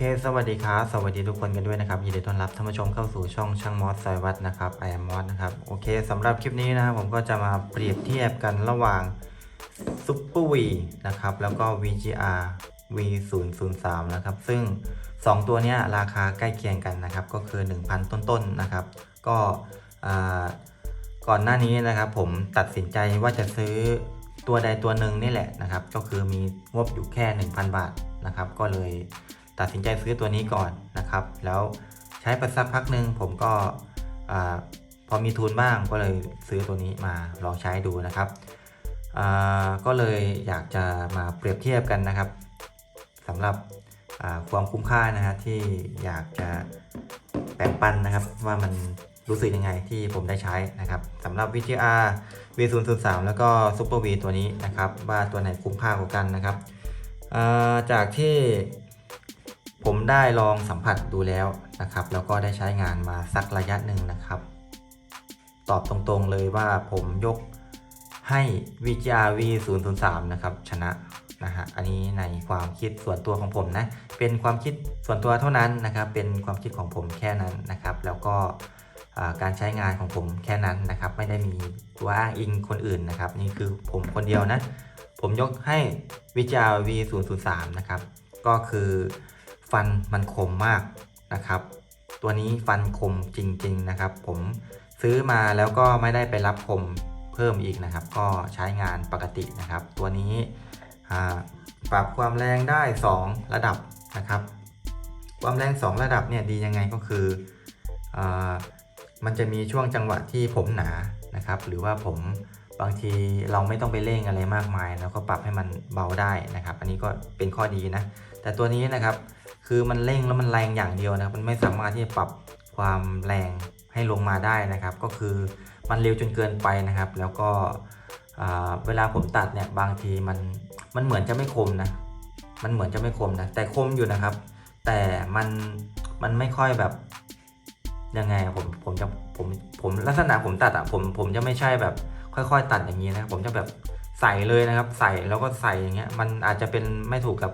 เค สวัสดีครับ สวัสดีทุกคนกันด้วยนะครับ ยินดีต้อนรับท่านผู้ชมเข้าสู่ช่องช่างมอสซอยวัดนะครับไอแอมมอสนะครับ โอเคสำหรับคลิปนี้นะครับผมก็จะมาเปรียบเทียบกันระหว่าง Super V นะครับ แล้วก็ VGR V003 นะครับ ซึ่ง 2 ตัวนี้ราคาใกล้เคียงกันนะครับ ก็คือ 1,000 ต้นๆนนะครับ ก็อ่าก่อนหน้านี้นะครับ ผมตัดสินใจว่าจะซื้อตัวใดตัวหนึ่งนี่แหละนะครับ ก็คือมีงบอยู่แค่ 1,000 บาทนะครับ ก็เลย ตัดสินใจซื้อตัวนี้ก่อนนะครับ แล้วใช้ไปสักพักหนึ่งผมก็พอมีทุนบ้างก็เลยซื้อตัวนี้มาลองใช้ดูนะครับก็เลยอยากจะมาเปรียบเทียบกันนะครับสำหรับความคุ้มค่านะฮะที่อยากจะแบ่งปันนะครับว่ามันรู้สึกยังไงที่ผมได้ใช้นะครับสำหรับ VGR V003 แล้วก็ Super V ตัวนี้นะครับ ว่าตัวไหนคุ้มค่ากว่ากันนะครับจากที่ ผมได้ลองสัมผัสดูแล้วนะครับ แล้วก็ได้ใช้งานมาสักระยะหนึ่งนะครับ ตอบตรงๆเลยว่าผมยกให้ VGR V003 นะครับ ชนะนะฮะอันนี้ในความคิดส่วนตัวของผมนะ เป็นความคิดส่วนตัวเท่านั้นนะครับ เป็นความคิดของผมแค่นั้นนะครับ แล้วก็การใช้งานของผมแค่นั้นนะครับ ไม่ได้มีตัวอ้างอิงคนอื่นนะครับ นี่คือผมคนเดียวนะ ผมยกให้ VGR V003 นะครับ ก็คือ ฟันมันคมมากนะครับ ตัวนี้ฟันคมจริงๆนะครับ ผมซื้อมาแล้วก็ไม่ได้ไปรับคมเพิ่มอีกนะครับ ก็ใช้งานปกตินะครับ ตัวนี้ปรับความแรงได้ 2 ระดับนะครับ ความแรง 2 ระดับเนี่ยดียังไงก็คืออมันจะมีช่วงจังหวะที่ผมหนานะครับ หรือว่าผมบางทีเราไม่ต้องไปเร่งอะไรมากมาย แล้วก็ปรับให้มันเบาได้นะครับ อันนี้ก็เป็นข้อดีนะ แต่ตัวนี้นะครับ คือมันเร่งแล้วมันแรงอย่างเดียวนะครับ มันไม่สามารถที่จะปรับความแรงให้ลงมาได้นะครับ ก็คือมันเร็วจนเกินไปนะครับ แล้วก็เวลาผมตัดเนี่ยบางทีมันมันเหมือนจะไม่คมนะ มันเหมือนจะไม่คมนะ แต่คมอยู่นะครับ แต่มันมันไม่ค่อยแบบยังไงผมผมจะผมผมลักษณะผมตัดอะผมผมจะไม่ใช่แบบ ค่อยๆ ตัดอย่างนี้นะผมจะแบบใส่เลยนะครับ ใส่แล้วก็ใส่อย่างเงี้ยมันอาจจะเป็นไม่ถูกกับ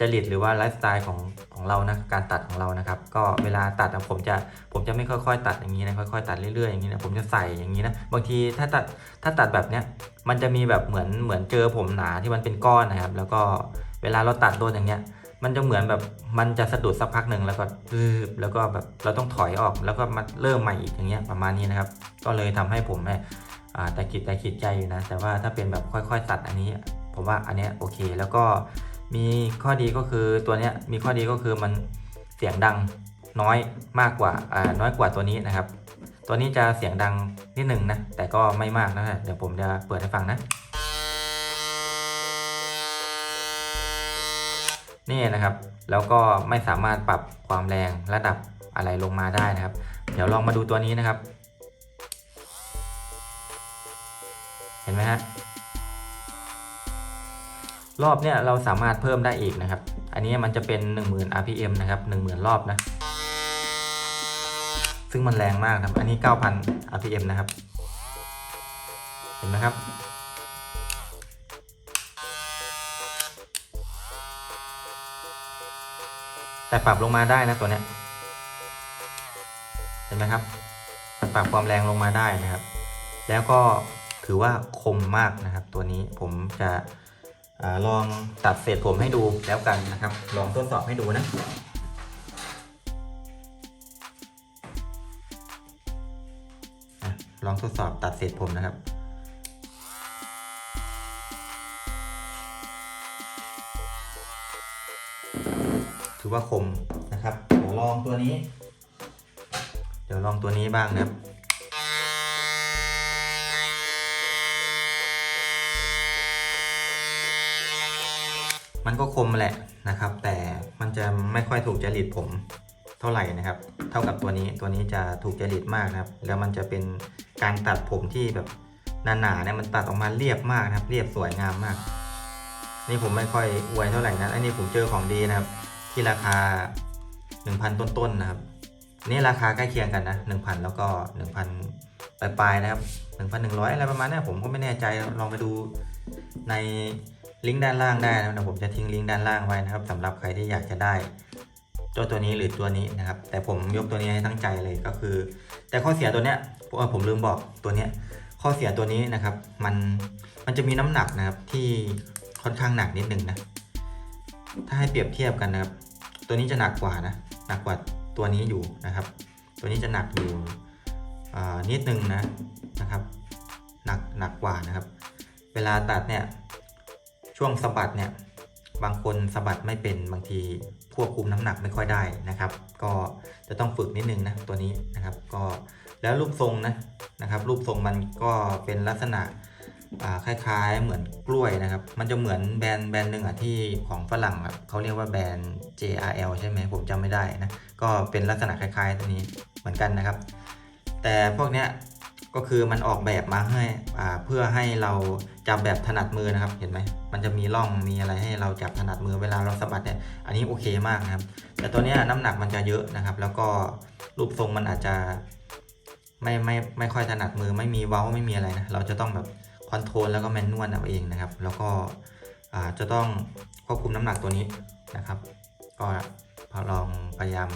จริตหรือว่าไลฟ์สไตล์ของของเรานะการตัดของเรานะครับ ก็เวลาตัดผมจะผมจะไม่ค่อยๆ ตัดอย่างนี้นะค่อยๆ ตัดเรื่อยๆอย่างนี้นะผมจะใส่อย่างนี้นะบางทีถ้าตัดถ้าตัดแบบเนี้ยมันจะมีแบบเหมือนเหมือนเจอผมหนาที่มันเป็นก้อนนะครับ แล้วก็เวลาเราตัดโดนอย่างเงี้ยมันจะเหมือนแบบมันจะสะดุดสักพักหนึ่งแล้วก็รืบแล้วก็แบบเราต้องถอยออกแล้วก็มาเริ่มใหม่อีกอย่างเงี้ยประมาณนี้นะครับ ก็เลยทำให้ผมเนี่ยแต่คิดแต่คิดใจอยู่นะ แต่ว่าถ้าเป็นแบบค่อยๆ ตัดอันนี้ ผมว่าอันเนี้ยโอเค แล้วก็ มีข้อดีก็คือตัวนี้มีข้อดีก็คือมันเสียงดังน้อยมากกว่าอ่าน้อยกว่าตัวนี้นะครับ ตัวนี้จะเสียงดังนิดหนึ่งนะ แต่ก็ไม่มากนะเดี๋ยวผมจะเปิดให้ฟังนะ นี่นะครับ แล้วก็ไม่สามารถปรับความแรงระดับอะไรลงมาได้นะครับ เดี๋ยวลองมาดูตัวนี้นะครับ เห็นไหมฮะ รอบเนี่ยเราสามารถเพิ่มได้อีกนะครับ อันนี้มันจะเป็น 10,000 rpm นะครับ 10,000 รอบนะ ซึ่งมันแรงมากครับ อันนี้ 9,000 rpm นะครับ เห็นไหมครับ แต่ปรับลงมาได้นะตัวเนี้ย เห็นไหมครับ ปรับความแรงลงมาได้นะครับ แล้วก็ถือว่าคมมากนะครับ ตัวนี้ผมจะ อลองตัดเศษผมให้ดูแล้วกันนะครับ ลองทดสอบให้ดูนะอะลองทดสอบตัดเศษผมนะครับถือว่าคมนะครับ เดี๋ยวลองตัวนี้ เดี๋ยวลองตัวนี้บ้างนะครับ มันก็คมแหละนะครับ แต่มันจะไม่ค่อยถูกจริตผมเท่าไหร่นะครับ เท่ากับตัวนี้ตัวนี้จะถูกจริตมากนะครับ แล้วมันจะเป็นการตัดผมที่แบบหนาๆเนี่ยมันตัดออกมาเรียบมากนะครับ เรียบสวยงามมาก นี่ผมไม่ค่อยอวยเท่าไหร่นะอันนี้ผมเจอของดีนะครับ ที่ราคา 1,000 ต้นๆนะครับนี่ราคาใกล้เคียงกันนะ1,000 แล้วก็ 1,000ปลายๆนะครับ1,100 อะไรประมาณนี้ผมก็ไม่แน่ใจลองไปดูใน ลิงก์ด้านล่างได้นะเดี๋ยวผมจะทิ้งลิงก์ด้านล่างไว้นะครับสำหรับใครที่อยากจะได้ตัวตัวนี้หรือตัวนี้นะครับ แต่ผมยกตัวนี้ให้ทั้งใจเลยก็คือ แต่ข้อเสียตัวเนี้ยผมลืมบอกตัวเนี้ยข้อเสียตัวนี้นะครับ มันมันจะมีน้ำหนักนะครับที่ค่อนข้างหนักนิดนึงนะถ้าให้เปรียบเทียบกันนะครับ ตัวนี้จะหนักกว่านะหนักกว่าตัวนี้อยู่นะครับ ตัวนี้จะหนักอยู่นิดนึงนะนะครับ หนักหนักกว่านะครับ เวลาตัดเนี่ย ช่วงสะบัดเนี่ยบางคนสะบัดไม่เป็นบางทีควบคุมน้ำหนักไม่ค่อยได้นะครับ ก็จะต้องฝึกนิดนึงนะตัวนี้นะครับ ก็แล้วรูปทรงนะนะครับ รูปทรงมันก็เป็นลักษณะคล้ายๆ เหมือนกล้วยนะครับ มันจะเหมือนแบรนด์แบรนด์หนึ่งอะที่ของฝรั่งอะเขาเรียกว่าแบรนด์ JRL ใช่ไหมผมจำไม่ได้นะ ก็เป็นลักษณะคล้ายๆตัวนี้เหมือนกันนะครับ แต่พวกเนี้ย ก็คือมันออกแบบมาให้อ่าเพื่อให้เราจับแบบถนัดมือนะครับ เห็นไหมมันจะมีร่องมีอะไรให้เราจับถนัดมือเวลาเราสะบัดเนี่ยอันนี้โอเคมากนะครับ แต่ตัวนี้น้ำหนักมันจะเยอะนะครับ แล้วก็รูปทรงมันอาจจะไม่ไม่ไม่ค่อยถนัดมือไม่มีเว้าไม่มีอะไรนะเราจะต้องแบบคอนโทรลแล้วก็แมนนวลเอาเองนะครับ แล้วก็จะต้องควบคุมน้ำหนักตัวนี้นะครับ ก็ลองพยายาม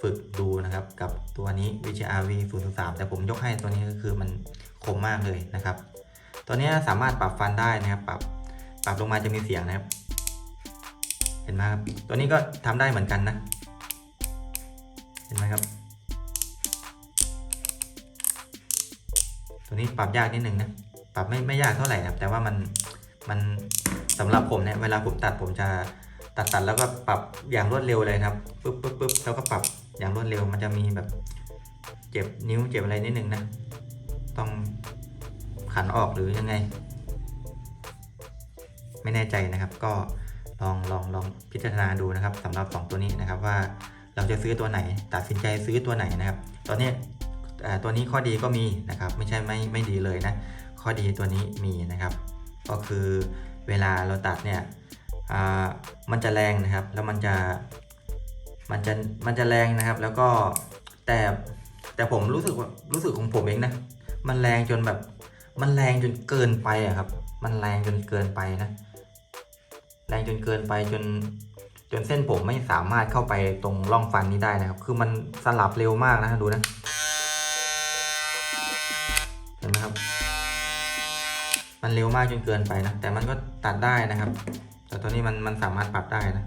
ฝึกดูนะครับกับตัวนี้ VGRV 0 3แต่ผมยกให้ตัวนี้ก็คือมันคมมากเลยนะครับ ตัวนี้สามารถปรับฟันได้นะครับปรับปรับลงมาจะมีเสียงนะครับ เห็นไหมครับตัวนี้ก็ทำได้เหมือนกันนะ เห็นไหมครับ ตัวนี้ปรับยากนิดนึงนะปรับไม่ไม่ยากเท่าไหร่ครับแต่ว่ามันมันสำหรับผมเนี่ยเวลาผมตัดผมจะตัดตัดแล้วก็ปรับอย่างรวดเร็วเลยครับปึ๊บปึ๊บปึ๊บแล้วก็ปรับ อย่างรวดเร็วมันจะมีแบบเจ็บนิ้วเจ็บอะไรนิดนึงนะ ต้องขันออกหรือยังไง ไม่แน่ใจนะครับก็ลองลองลองพิจารณาดูนะครับสำหรับ 2 ตัวนี้นะครับว่าเราจะซื้อตัวไหน ตัดสินใจซื้อตัวไหนนะครับ ตอนนี้ตัวนี้ข้อดีก็มีนะครับ ไม่ใช่ไม่ไม่ดีเลยนะ ข้อดีตัวนี้มีนะครับ ก็คือเวลาเราตัดเนี่ยมันจะแรงนะครับ แล้วมันจะ มันจะมันจะแรงนะครับ แล้วก็แต่แต่ผมรู้สึกว่ารู้สึกของผมเองนะ มันแรงจนแบบ มันแรงจนเกินไปอะครับ มันแรงจนเกินไปนะ แรงจนเกินไปจนจนเส้นผมไม่สามารถเข้าไปตรงร่องฟันนี้ได้นะครับ คือมันสลับเร็วมากนะดูนะ เห็นไหมครับ มันเร็วมากจนเกินไปนะ แต่มันก็ตัดได้นะครับ แต่ตัวนี้มันมันสามารถปรับได้นะ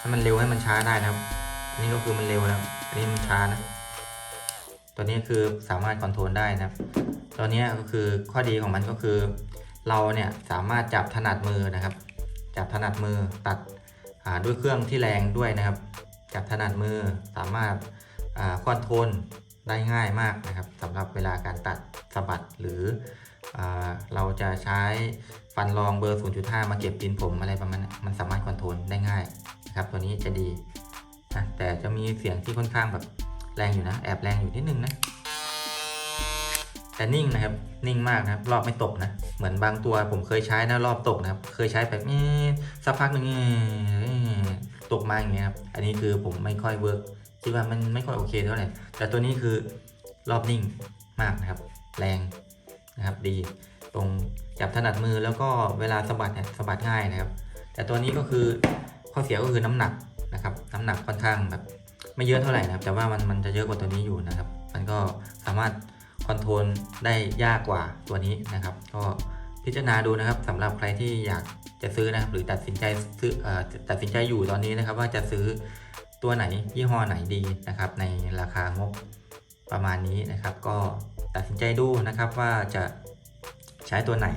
ให้มันเร็วให้มันช้าได้นะครับ อันนี้ก็คือมันเร็วนะครับอันนี้มันช้านะ ตัวนี้คือสามารถคอนโทรลได้นะครับ ตัวนี้ก็คือข้อดีของมันก็คือ เราเนี่ยสามารถจับถนัดมือนะครับ จับถนัดมือตัดด้วยเครื่องที่แรงด้วยนะครับ จับถนัดมือสามารถคอนโทรลได้ง่ายมากนะครับสำหรับเวลาการตัดสะบัดหรืออเราจะใช้ฟันรองเบอร์ 0.5 มาเก็บดินผมอะไรประมาณนั้นมันสามารถคอนโทรลได้ง่าย นะครับ ตัวนี้จะดีนะแต่จะมีเสียงที่ค่อนข้างแบบแรงอยู่นะ แอบแรงอยู่นิดนึงนะ แต่นิ่งนะครับ นิ่งมากนะครับ รอบไม่ตกนะ เหมือนบางตัวผมเคยใช้นะรอบตกนะครับ เคยใช้แบบนี้สักพักหนึ่งตกมาอย่างเงี้ยครับ อันนี้คือผมไม่ค่อยเวิร์กคิดว่ามันไม่ค่อยโอเคเท่าไหร่ แต่ตัวนี้คือรอบนิ่งมากนะครับ แรงนะครับ ดี ตรงจับถนัดมือแล้วก็เวลาสะบัดเนี่ยสะบัดง่ายนะครับ แต่ตัวนี้ก็คือ ข้อเสียก็คือน้ำหนักนะครับ น้ำหนักค่อนข้างแบบไม่เยอะเท่าไหร่นะครับ แต่ว่ามันมันจะเยอะกว่าตัวนี้อยู่นะครับ มันก็สามารถคอนโทรลได้ยากกว่าตัวนี้นะครับ ก็พิจารณาดูนะครับสำหรับใครที่อยากจะซื้อนะครับหรือตัดสินใจซื้อเอ่อตัดสินใจอยู่ตอนนี้นะครับ ว่าจะซื้อตัวไหนยี่ห้อไหนดีนะครับ ในราคางบประมาณนี้นะครับ ก็ตัดสินใจดูนะครับว่าจะใช้ตัวไหน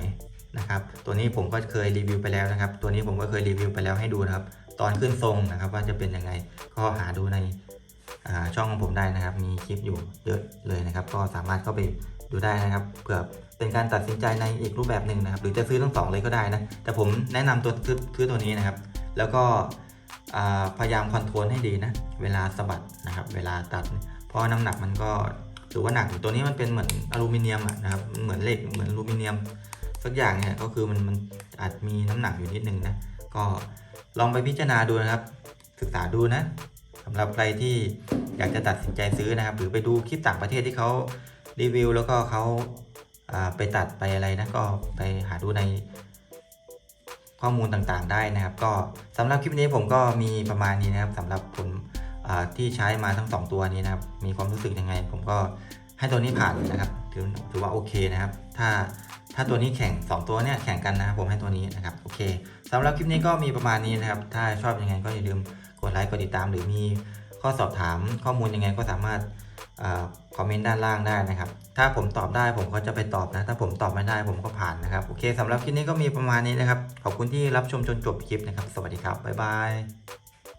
นะครับ ตัวนี้ผมก็เคยรีวิวไปแล้วนะครับ ตัวนี้ผมก็เคยรีวิวไปแล้วให้ดูนะครับ ตอนขึ้นทรงนะครับ ว่าจะเป็นยังไงก็หาดูในช่องของผมได้นะครับ มีคลิปอยู่เยอะเลยนะครับ ก็สามารถเข้าไปดูได้นะครับเผื่อเป็นการตัดสินใจในอีกรูปแบบหนึ่งนะครับ หรือจะซื้อทั้งสองเลยก็ได้นะ แต่ผมแนะนำตัวซื้อตัวนี้นะครับ แล้วก็พยายามคอนโทรลให้ดีนะ เวลาสะบัดนะครับ เวลาตัด เพราะน้ำหนักมันก็ถือว่าหนักตัวนี้มันเป็นเหมือนอลูมิเนียมนะครับ เหมือนเหล็ก เหมือนอลูมิเนียมสักอย่างเนี่ย ก็คือมันมันอาจมีน้ำหนักอยู่นิดนึงนะ ก็ลองไปพิจารณาดูนะครับ ศึกษาดูนะสำหรับใครที่อยากจะตัดสินใจซื้อนะครับ หรือไปดูคลิปต่างประเทศที่เขารีวิว แล้วก็เขาไปตัดไปอะไรนะก็ไปหาดูในข้อมูลต่างๆได้นะครับ ก็สำหรับคลิปนี้ผมก็มีประมาณนี้นะครับสำหรับผลอ่าที่ใช้มาทั้ง 2 ตัวนี้นะครับ มีความรู้สึกยังไง ผมก็ให้ตัวนี้ผ่านนะครับถือถือว่าโอเคนะครับ ถ้าถ้าตัวนี้แข่ง 2 ตัวเนี่ยแข่งกันนะครับผมให้ตัวนี้นะครับโอเค สำหรับคลิปนี้ก็มีประมาณนี้นะครับ ถ้าชอบยังไงก็อย่าลืมกดไลค์กดติดตาม หรือมีข้อสอบถามข้อมูลยังไงก็สามารถคอมเมนต์ด้านล่างได้นะครับ ถ้าผมตอบได้ผมก็จะไปตอบนะ ถ้าผมตอบไม่ได้ผมก็ผ่านนะครับ โอเคสำหรับคลิปนี้ก็มีประมาณนี้นะครับ ขอบคุณที่รับชมจนจบคลิปนะครับ สวัสดีครับ บ๊ายบาย